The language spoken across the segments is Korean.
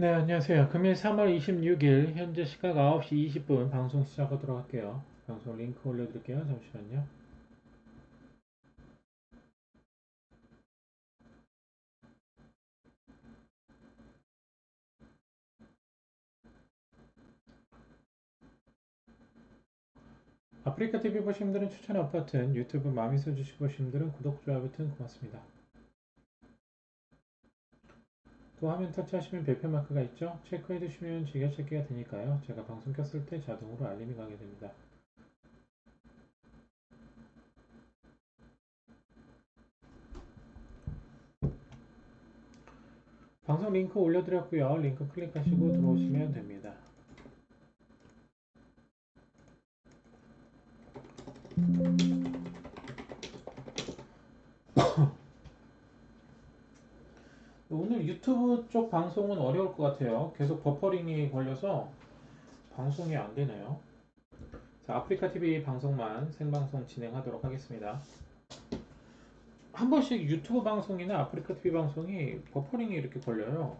네, 안녕하세요. 금일 3월 26일 현재 시각 9시 20분 방송 시작하도록 할게요. 방송 링크 올려드릴게요. 잠시만요. 아프리카 TV 보신 분들은 추천 버튼, 유튜브 마미소 주시 보신 분들은 구독, 좋아요 버튼 고맙습니다. 또 화면 터치하시면 별표 마크가 있죠? 체크해 두시면 즐겨찾기가 되니까요. 제가 방송 켰을 때 자동으로 알림이 가게 됩니다. 방송 링크 올려드렸고요. 링크 클릭하시고 들어오시면 됩니다. 유튜브 쪽 방송은 어려울 것 같아요. 계속 버퍼링이 걸려서 방송이 안 되네요. 자, 아프리카 TV 방송만 생방송 진행하도록 하겠습니다. 한 번씩 유튜브 방송이나 아프리카 TV 방송이 버퍼링이 이렇게 걸려요.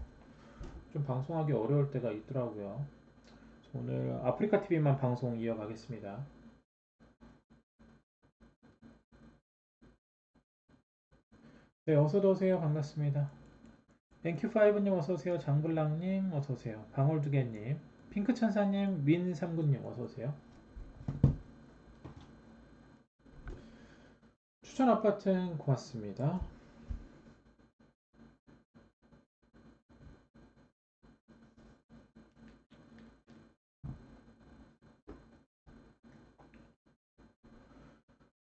좀 방송하기 어려울 때가 있더라고요. 오늘 아프리카 TV만 방송 이어가겠습니다. 네, 어서도 오세요. 반갑습니다. 땡큐5님 어서오세요. 장블랑님 어서오세요. 방울두개님, 핑크천사님, 민삼군님 어서오세요. 추천 아파트는 고맙습니다.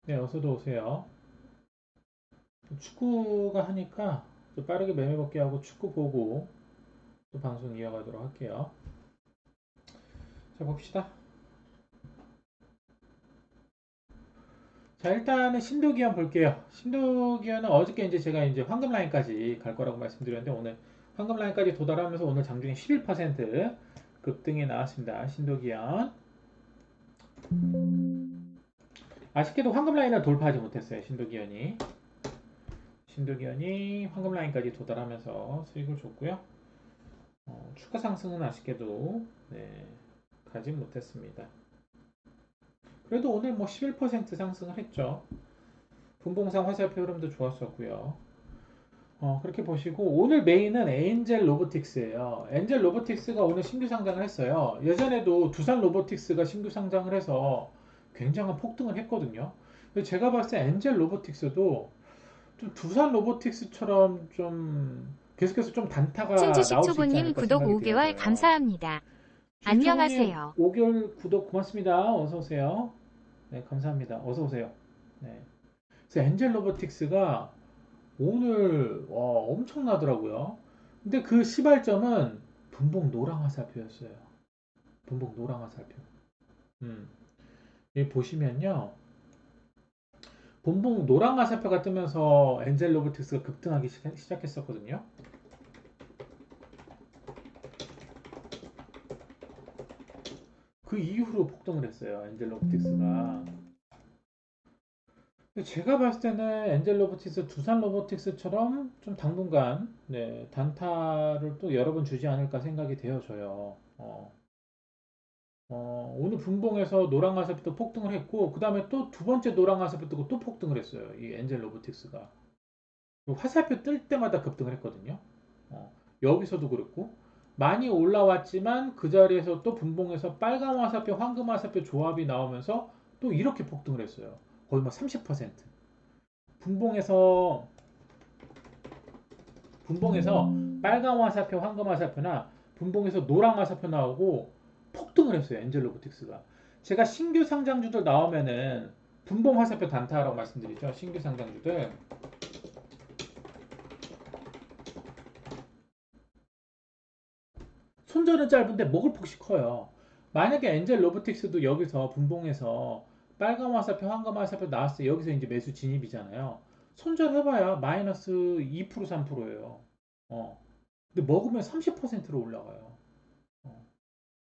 네, 어서도 오세요. 축구가 하니까 또 빠르게 매매 복귀 하고 축구 보고 또 방송 이어가도록 할게요. 자 봅시다. 자 일단은 신도기현 볼게요. 신도기현은 어저께 이제 제가 이제 황금 라인까지 갈 거라고 말씀드렸는데 오늘 황금 라인까지 도달하면서 오늘 장중에 11% 급등이 나왔습니다. 신도기현. 아쉽게도 황금 라인을 돌파하지 못했어요. 신도기현이. 신도기현이 황금 라인까지 도달하면서 수익을 줬고요. 어, 추가 상승은 아쉽게도 네, 가지 못했습니다. 그래도 오늘 뭐 11% 상승을 했죠. 분봉상 화살표 흐름도 좋았었고요. 어, 그렇게 보시고 오늘 메인은 엔젤 로보틱스예요. 엔젤 로보틱스가 오늘 신규 상장을 했어요. 예전에도 두산 로보틱스가 신규 상장을 해서 굉장한 폭등을 했거든요. 제가 봤을 때 엔젤 로보틱스도 좀 두산 로보틱스처럼 좀 계속해서 좀 단타가 신지식초보님 구독 5개월 들어요. 감사합니다. 안녕하세요. 5개월 구독 고맙습니다. 어서 오세요. 네, 감사합니다. 어서 오세요. 네. 그래서 엔젤 로보틱스가 오늘 와, 엄청나더라고요. 근데 그 시발점은 분봉 노랑 화살표였어요. 분봉 노랑 화살표. 음. 여기 보시면요. 본봉 노랑 화살표가 뜨면서 엔젤 로보틱스가 급등하기 시작했었거든요. 그 이후로 폭등을 했어요. 엔젤 로보틱스가. 제가 봤을 때는 엔젤 로보틱스, 두산 로보틱스처럼 좀 당분간 네, 단타를 또 여러 번 주지 않을까 생각이 되어져요. 어. 어, 오늘 분봉에서 노랑 화살표도 폭등을 했고 그 다음에 또 두 번째 노랑 화살표 뜨고 또 폭등을 했어요. 이 엔젤 로보틱스가. 화살표 뜰 때마다 급등을 했거든요. 어, 여기서도 그렇고 많이 올라왔지만 그 자리에서 또 분봉에서 빨간 화살표, 황금 화살표 조합이 나오면서 또 이렇게 폭등을 했어요. 거의 막 30%. 분봉에서 분봉에서 빨간 화살표, 황금 화살표나 분봉에서 노랑 화살표 나오고 폭등을 했어요. 엔젤 로보틱스가. 제가 신규 상장주들 나오면은 분봉 화살표 단타라고 말씀드리죠. 신규 상장주들. 손절은 짧은데 먹을 폭이 커요. 만약에 엔젤 로보틱스도 여기서 분봉에서 빨간 화살표, 황금 화살표 나왔어요. 여기서 이제 매수 진입이잖아요. 손절해봐야 마이너스 2% 3%예요. 어. 근데 먹으면 30%로 올라가요.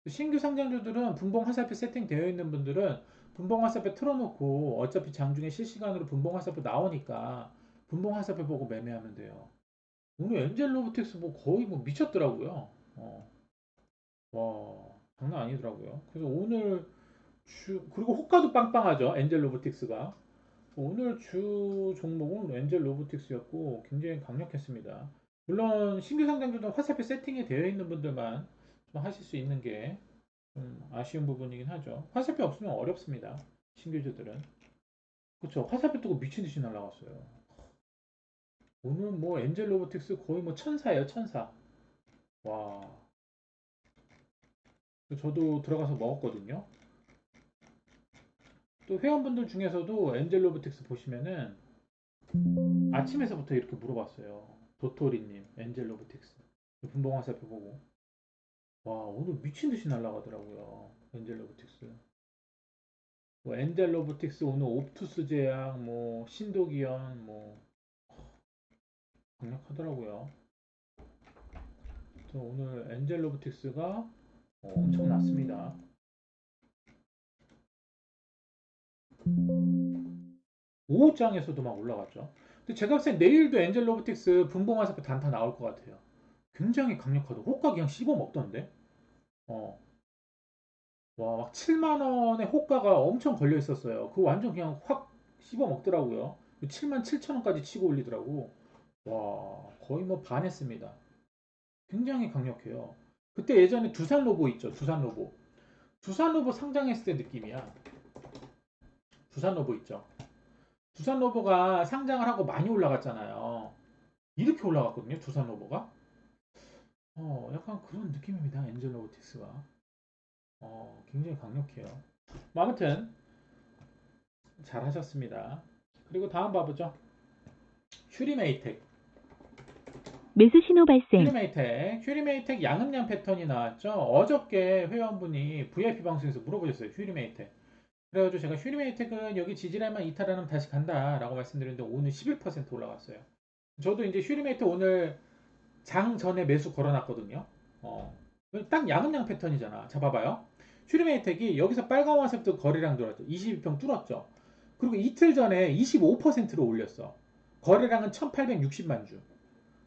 신규 상장주들은 분봉 화살표 세팅되어 있는 분들은 분봉 화살표 틀어놓고 어차피 장중에 실시간으로 분봉 화살표 나오니까 분봉 화살표 보고 매매하면 돼요. 오늘 엔젤 로보틱스 뭐 거의 뭐 미쳤더라고요. 어. 와, 장난 아니더라고요. 그래서 오늘 주, 그리고 호가도 빵빵하죠. 엔젤 로보틱스가. 오늘 주 종목은 엔젤 로보틱스였고 굉장히 강력했습니다. 물론 신규 상장주도 화살표 세팅이 되어 있는 분들만 좀 하실 수 있는 게 좀 아쉬운 부분이긴 하죠. 화살표 없으면 어렵습니다. 신규주들은. 그쵸. 화살표 뜨고 미친 듯이 날아갔어요. 오늘 뭐 엔젤 로보틱스 거의 뭐 천사예요, 천사. 와. 저도 들어가서 먹었거든요. 또 회원분들 중에서도 엔젤 로보틱스 보시면은 아침에서부터 이렇게 물어봤어요. 도토리님, 엔젤 로보틱스. 분봉 화살표 보고. 와, 오늘 미친 듯이 날아가더라고요. 엔젤 로보틱스. 뭐 엔젤 로보틱스 오늘 옵투스 제약, 뭐 신도기현, 뭐 강력하더라고요. 또 오늘 엔젤 로보틱스가 엄청 났습니다. 오후장에서도 막 올라갔죠. 근데 제가 봤을 때 내일도 엔젤 로보틱스 분봉 화살표 단타 나올 것 같아요. 굉장히 강력하다. 호가 그냥 씹어 먹던데. 어. 와, 막 7만 원의 호가가 엄청 걸려 있었어요. 그거 완전 그냥 확 씹어 먹더라고요. 7만 7천 원까지 치고 올리더라고. 와, 거의 뭐 반했습니다. 굉장히 강력해요. 그때 예전에 두산 로보 있죠. 두산 로보. 두산 로보 상장했을 때 느낌이야. 두산 로보 있죠. 두산 로보가 상장을 하고 많이 올라갔잖아요. 이렇게 올라갔거든요. 두산 로보가. 어, 약간 그런 느낌입니다. 엔젤 로보틱스가. 어, 굉장히 강력해요. 뭐 아무튼 잘 하셨습니다. 그리고 다음 봐보죠. 슈리메이텍. 매수 신호 발생. 슈리메이텍. 슈리메이텍 양음량 패턴이 나왔죠. 어저께 회원분이 VIP 방송에서 물어보셨어요. 슈리메이텍. 그래가지고 제가 슈리메이텍은 여기 지지라인만 이탈하면 다시 간다라고 말씀드렸는데 오늘 11% 올라갔어요. 저도 이제 슈리메이텍 오늘 장 전에 매수 걸어놨거든요. 어, 딱 양음량 패턴이잖아. 자, 봐봐요. 슈리메이텍이 여기서 빨간 화살부터 거래량 들어왔죠. 22평 뚫었죠. 그리고 이틀 전에 25%로 올렸어. 거래량은 1860만 주.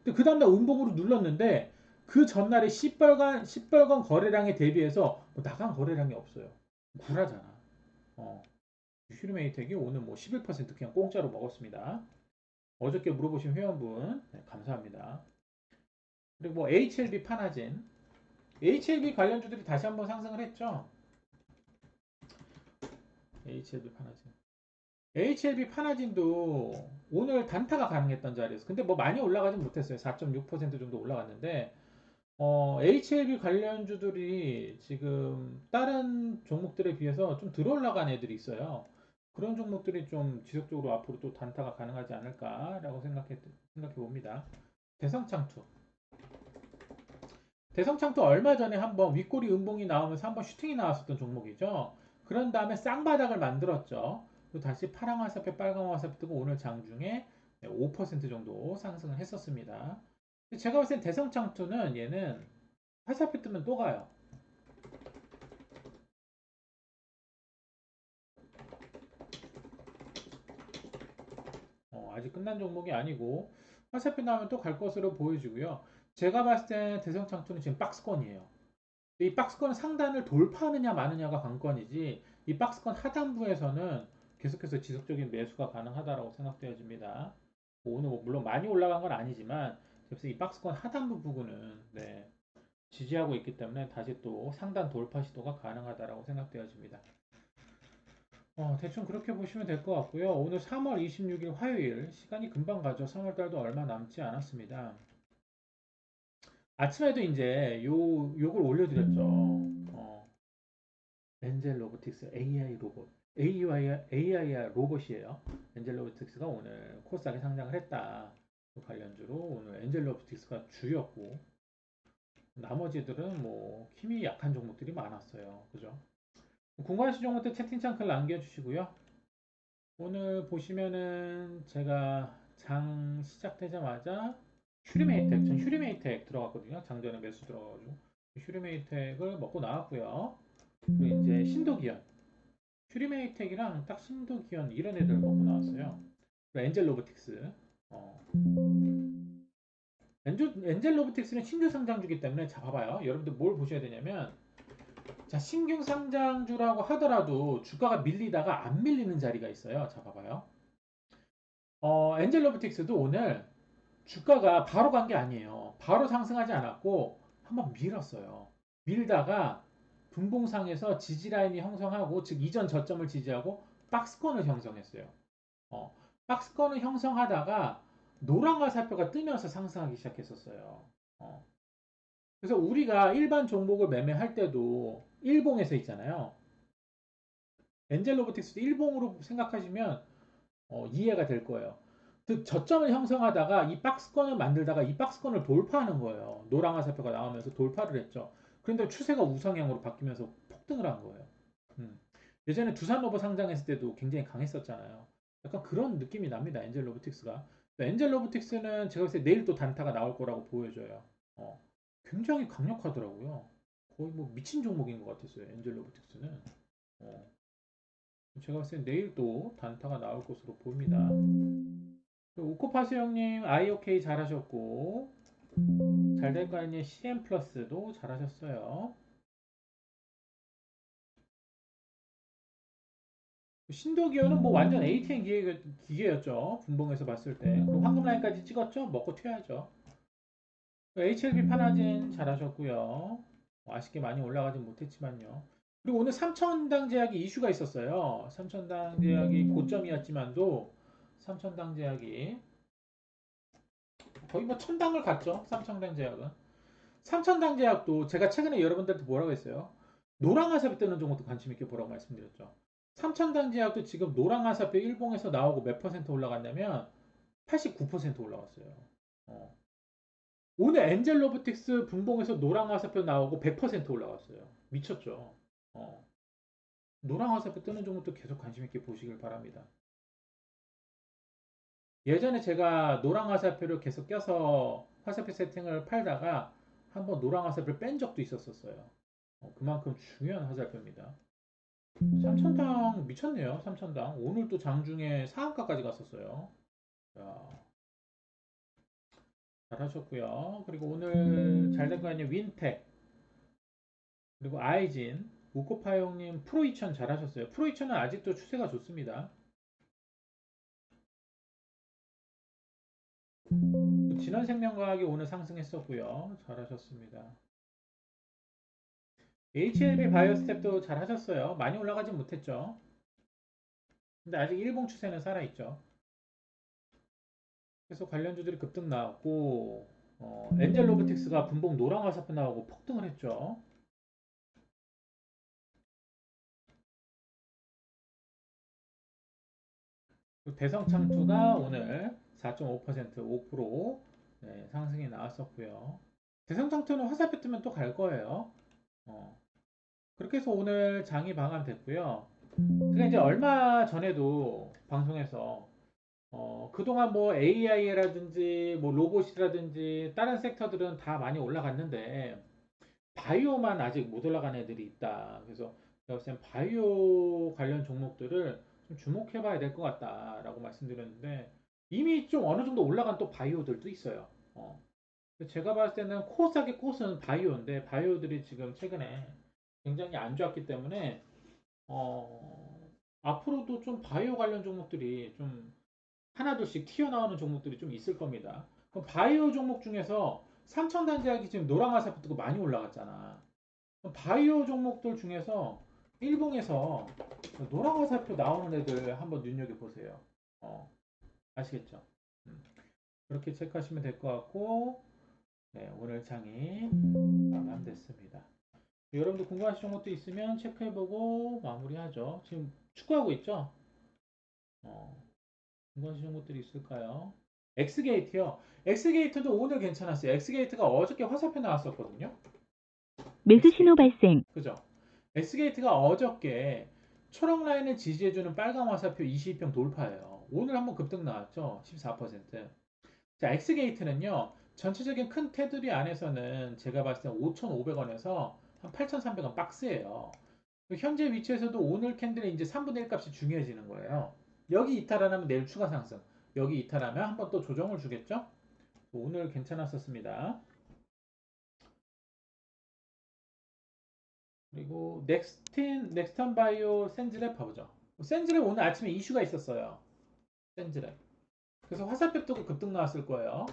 근데 그 다음날 음봉으로 눌렀는데 그 전날에 시뻘건, 시뻘건 거래량에 대비해서 뭐 나간 거래량이 없어요. 굴하잖아. 어. 슈리메이텍이 오늘 뭐 11% 그냥 공짜로 먹었습니다. 어저께 물어보신 회원분 네, 감사합니다. 그리고 뭐 HLB 파나진 HLB 관련주들이 다시 한번 상승을 했죠. HLB 파나진 HLB 파나진도 오늘 단타가 가능했던 자리에서 근데 뭐 많이 올라가진 못했어요. 4.6% 정도 올라갔는데 어, HLB 관련주들이 지금 다른 종목들에 비해서 좀 들어올라간 애들이 있어요. 그런 종목들이 좀 지속적으로 앞으로 또 단타가 가능하지 않을까라고 생각해, 생각해 봅니다. 대성창투. 대성창투 얼마 전에 한번 윗꼬리 음봉이 나오면서 한번 슈팅이 나왔었던 종목이죠. 그런 다음에 쌍바닥을 만들었죠. 또 다시 파랑 화살표, 빨간 화살표 뜨고 오늘 장중에 5% 정도 상승을 했었습니다. 제가 봤을 때 대성창투는 얘는 화살표 뜨면 또 가요. 어, 아직 끝난 종목이 아니고 화살표 나오면 또 갈 것으로 보여지고요. 제가 봤을 때 대성창투는 지금 박스권이에요. 이 박스권 상단을 돌파하느냐 마느냐가 관건이지 이 박스권 하단부에서는 계속해서 지속적인 매수가 가능하다고 생각되어집니다. 오늘 뭐 물론 많이 올라간 건 아니지만 그래서 이 박스권 하단부 부분은 네, 지지하고 있기 때문에 다시 또 상단 돌파 시도가 가능하다고 생각되어집니다. 어, 대충 그렇게 보시면 될 것 같고요. 오늘 3월 26일 화요일 시간이 금방 가죠. 3월 달도 얼마 남지 않았습니다. 아침에도 이제 요 요걸 올려드렸죠. 어, 엔젤 로보틱스 AI 로봇. AI, AI 로봇이에요. 엔젤 로보틱스가 오늘 코스닥에 상장을 했다. 그 관련주로 오늘 엔젤 로보틱스가 주였고 나머지들은 뭐 힘이 약한 종목들이 많았어요. 그죠? 궁금하신 종목들 채팅창 글 남겨주시고요. 오늘 보시면은 제가 장 시작되자마자 슈리메이 텍, 전 슈리메이 텍 들어갔거든요. 장전에 매수 들어가가지고 슈리메이 텍을 먹고 나왔고요. 그리고 이제 신도기현, 슈리메이 텍이랑 딱 신도기현 이런 애들 먹고 나왔어요. 그리고 엔젤 로보틱스, 어. 엔젤, 엔젤 로보틱스는 신규 상장주기 때문에 자 봐봐요. 여러분들 뭘 보셔야 되냐면 자 신규 상장주라고 하더라도 주가가 밀리다가 안 밀리는 자리가 있어요. 자 봐봐요. 어, 엔젤 로보틱스도 오늘 주가가 바로 간 게 아니에요. 바로 상승하지 않았고 한번 밀었어요. 밀다가 분봉상에서 지지라인이 형성하고 즉 이전 저점을 지지하고 박스권을 형성했어요. 어, 박스권을 형성하다가 노란 화살표가 뜨면서 상승하기 시작했었어요. 어. 그래서 우리가 일반 종목을 매매할 때도 일봉에서 있잖아요. 엔젤 로보틱스도 일봉으로 생각하시면 어, 이해가 될 거예요. 즉 저점을 형성하다가 이 박스권을 만들다가 이 박스권을 돌파하는 거예요. 노란 화살표가 나오면서 돌파를 했죠. 그런데 추세가 우상향으로 바뀌면서 폭등을 한 거예요. 음. 예전에 두산로버 상장했을 때도 굉장히 강했었잖아요. 약간 그런 느낌이 납니다. 엔젤 로보틱스가. 엔젤 로보틱스는 제가 봤을 때 내일 또 단타가 나올 거라고 보여져요. 어, 굉장히 강력하더라고요. 거의 뭐 미친 종목인 것 같았어요. 엔젤 로보틱스는. 어, 제가 봤을 때 내일 또 단타가 나올 것으로 보입니다. 오코파스 형님 IOK 잘하셨고 잘될 거아니에요 CM 플러스도 잘하셨어요. 신도기어는 뭐 완전 ATM 기계, 기계였죠. 분봉에서 봤을 때. 그리고 황금 라인까지 찍었죠. 먹고 튀어야죠. HLB 파나진 잘하셨고요. 뭐 아쉽게 많이 올라가진 못했지만요. 그리고 오늘 삼천당 제약이 이슈가 있었어요. 삼천당 제약이 고점이었지만도 삼천당 제약이 거의 뭐 천당을 갔죠. 삼천당 제약은. 삼천당 제약도 제가 최근에 여러분들한테 뭐라고 했어요? 노랑화살이 뜨는 종목도 관심 있게 보라고 말씀드렸죠. 삼천당 제약도 지금 노랑화살표 일봉에서 나오고 몇 퍼센트 올라갔냐면 89% 올라갔어요. 어. 오늘 엔젤 로보틱스 분봉에서 노랑화살표 나오고 100% 올라갔어요. 미쳤죠. 어. 노랑화살표 뜨는 종목도 계속 관심 있게 보시길 바랍니다. 예전에 제가 노랑 화살표를 계속 껴서 화살표 세팅을 팔다가 한번 노랑 화살표를 뺀 적도 있었었어요. 어, 그만큼 중요한 화살표입니다. 삼천당 미쳤네요. 삼천당 오늘 또 장중에 상한가까지 갔었어요. 자, 잘하셨고요. 그리고 오늘 잘 된 거 아니에요. 윈텍 그리고 아이진 우코파용님 프로2000 잘하셨어요. 프로2000은 아직도 추세가 좋습니다. 진원생명과학이 오늘 상승했었고요. 잘하셨습니다. HLB 바이오스텝도 잘하셨어요. 많이 올라가진 못했죠. 근데 아직 일봉 추세는 살아있죠. 그래서 관련주들이 급등 나왔고 어, 엔젤 로보틱스가 분봉 노랑 화살표 나오고 폭등을 했죠. 대성 창투가 오늘 4.5% 5% 네, 상승이 나왔었고요. 대성장투는 화살표 뜨면 또 갈 거예요. 어. 그렇게 해서 오늘 장이 방한됐고요. 그러니까 이제 얼마 전에도 방송에서 어, 그동안 뭐 AI라든지 뭐 로봇이라든지 다른 섹터들은 다 많이 올라갔는데 바이오만 아직 못 올라간 애들이 있다. 그래서 제가 바이오 관련 종목들을 좀 주목해 봐야 될 것 같다라고 말씀드렸는데 이미 좀 어느 정도 올라간 또 바이오들도 있어요. 어. 제가 봤을 때는 코스닥의 꽃은 바이오인데 바이오들이 지금 최근에 굉장히 안 좋았기 때문에 어, 앞으로도 좀 바이오 관련 종목들이 좀 하나둘씩 튀어나오는 종목들이 좀 있을 겁니다. 그럼 바이오 종목 중에서 삼천단제약이 지금 노랑화살표 뜨고 많이 올라갔잖아. 바이오 종목들 중에서 일봉에서 노랑화살표 나오는 애들 한번 눈여겨보세요. 어. 아시겠죠? 음. 그렇게 체크하시면 될 것 같고 네, 오늘 장이 마감됐습니다. 여러분들 궁금하신 것도 있으면 체크해보고 마무리하죠. 지금 축구하고 있죠? 어, 궁금하신 것들이 있을까요? 엑스게이트요. 엑스게이트도 오늘 괜찮았어요. 엑스게이트가 어저께 화살표 나왔었거든요. 매수 신호 발생. 그죠? 엑스게이트가 어저께 초록 라인을 지지해주는 빨간 화살표 22평 돌파예요. 오늘 한번 급등 나왔죠. 14%. 자, 엑스게이트는요. 전체적인 큰 테두리 안에서는 제가 봤을 때 5,500원에서 한 8,300원 박스예요. 현재 위치에서도 오늘 캔들의 이제 3분의 1 값이 중요해지는 거예요. 여기 이탈하면 내일 추가 상승. 여기 이탈하면 한번 또 조정을 주겠죠? 오늘 괜찮았었습니다. 그리고 넥스틴 넥스턴 바이오 센즈랩 봐보죠. 센즈랩 오늘 아침에 이슈가 있었어요. 센즈랩. 그래서 화살표 뜨고 급등 나왔을 거예요.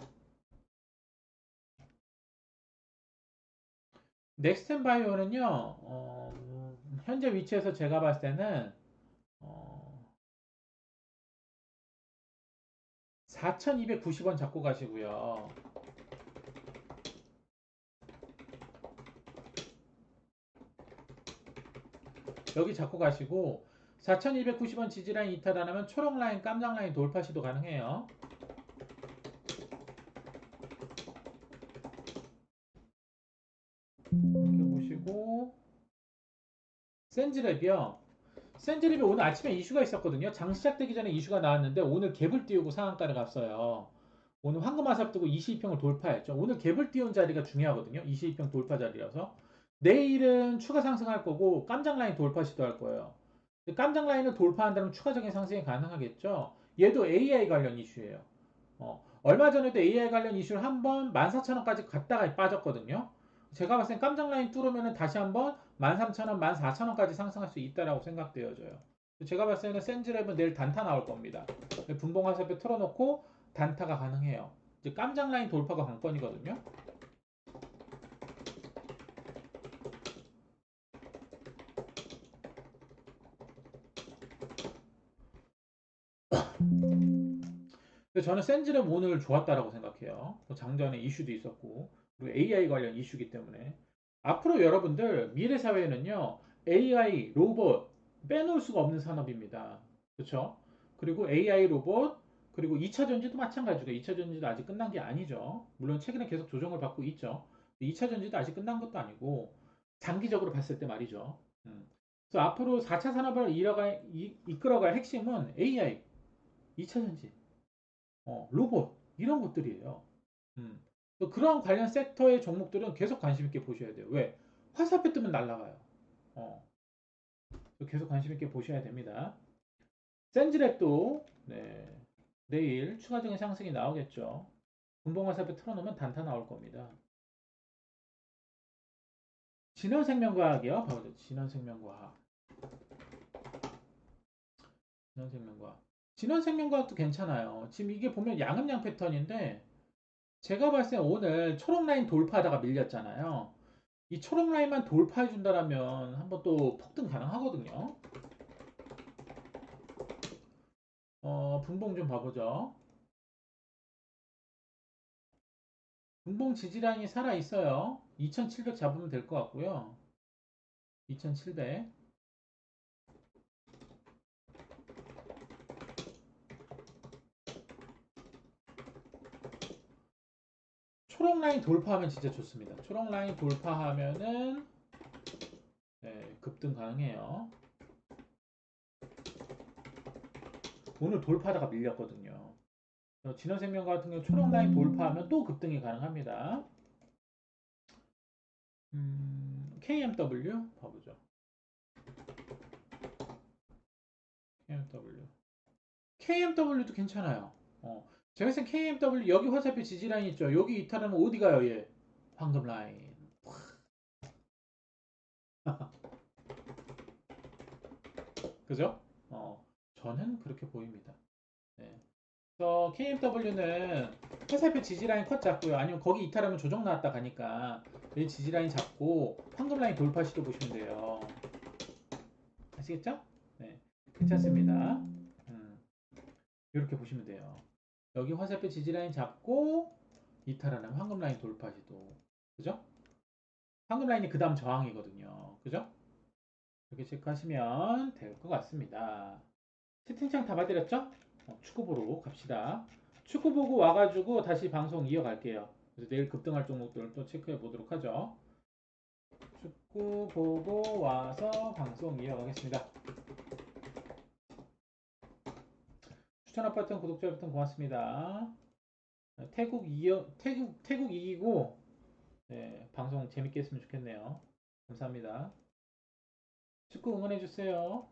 넥스텐 바이오는요, 어, 현재 위치에서 제가 봤을 때는, 어, 4,290원 잡고 가시고요. 여기 잡고 가시고, 4,290원 지지라인 이탈 안 하면 초록 라인, 깜장 라인 돌파 시도 가능해요. 이렇게 보시고 센즈랩이요. 센즈랩이 오늘 아침에 이슈가 있었거든요. 장 시작되기 전에 이슈가 나왔는데 오늘 갭을 띄우고 상한가를 갔어요. 오늘 황금 화살 뜨고 22평을 돌파했죠. 오늘 갭을 띄운 자리가 중요하거든요. 22평 돌파 자리라서 내일은 추가 상승할 거고 깜장 라인 돌파 시도할 거예요. 깜장 라인을 돌파한다면 추가적인 상승이 가능하겠죠. 얘도 AI 관련 이슈예요. 어, 얼마 전에도 AI 관련 이슈를 한번 14,000원까지 갔다가 빠졌거든요. 제가 봤을 땐 깜짝 라인 뚫으면 다시 한번 13,000원, 14,000원까지 상승할 수 있다라고 생각되어져요. 제가 봤을 때는 센즈랩은 내일 단타 나올 겁니다. 분봉 화살표 틀어놓고 단타가 가능해요. 이제 깜짝 라인 돌파가 관건이거든요. 저는 센즈랩 오늘 좋았다라고 생각해요. 뭐 장전에 이슈도 있었고 그리고 AI 관련 이슈기 때문에 앞으로 여러분들 미래 사회에는요 AI 로봇 빼놓을 수가 없는 산업입니다. 그렇죠? 그리고 AI 로봇 그리고 2차 전지도 마찬가지고 2차 전지도 아직 끝난 게 아니죠. 물론 최근에 계속 조정을 받고 있죠. 2차 전지도 아직 끝난 것도 아니고 장기적으로 봤을 때 말이죠. 음. 그래서 앞으로 4차 산업을 이끌어갈 핵심은 AI, 2차 전지, 어, 로봇 이런 것들이에요. 음. 또 그런 관련 섹터의 종목들은 계속 관심 있게 보셔야 돼요. 왜? 화살표 뜨면 날아가요. 어. 계속 관심 있게 보셔야 됩니다. 센즈랩도 네, 내일 추가적인 상승이 나오겠죠. 분봉 화살표 틀어놓으면 단타 나올 겁니다. 진원생명과학이요. 봐보죠. 진원생명과학. 진원생명과학. 진원생명과학도 괜찮아요. 지금 이게 보면 양음양 패턴인데 제가 봤을 때 오늘 초록 라인 돌파하다가 밀렸잖아요. 이 초록 라인만 돌파해 준다라면 한번 또 폭등 가능하거든요. 어, 분봉 좀 봐보죠. 분봉 지지라인이 살아 있어요. 2700 잡으면 될 것 같고요. 2700. 초록 라인 돌파하면 진짜 좋습니다. 초록 라인 돌파하면은 네, 급등 가능해요. 오늘 돌파하다가 밀렸거든요. 진원생명 같은 경우 초록 라인 돌파하면 또 급등이 가능합니다. 음, KMW 봐보죠. KMW. KMW도 괜찮아요. 어, 제가 생각 KMW 여기 화살표 지지 라인 있죠. 여기 이탈하면 어디 가요, 얘? 황금 라인. 그죠? 어, 저는 그렇게 보입니다. 네. 그래서 KMW는 화살표 지지 라인 컷 잡고요. 아니면 거기 이탈하면 조정 나왔다 가니까 이 지지 라인 잡고 황금 라인 돌파 시도 보시면 돼요. 아시겠죠? 네, 괜찮습니다. 음, 이렇게 보시면 돼요. 여기 화살표 지지 라인 잡고 이탈하는 황금 라인 돌파 시도. 그죠? 황금 라인이 그 다음 저항이거든요. 그죠? 이렇게 체크하시면 될 것 같습니다. 채팅창 다 봐드렸죠? 어, 축구 보러 갑시다. 축구 보고 와가지고 다시 방송 이어갈게요. 그래서 내일 급등할 종목들을 또 체크해 보도록 하죠. 축구 보고 와서 방송 이어가겠습니다. 추천 아파트 구독자 여러분 고맙습니다. 태국 이어 태국 태국 이기고 네, 방송 재밌게 했으면 좋겠네요. 감사합니다. 축구 응원해 주세요.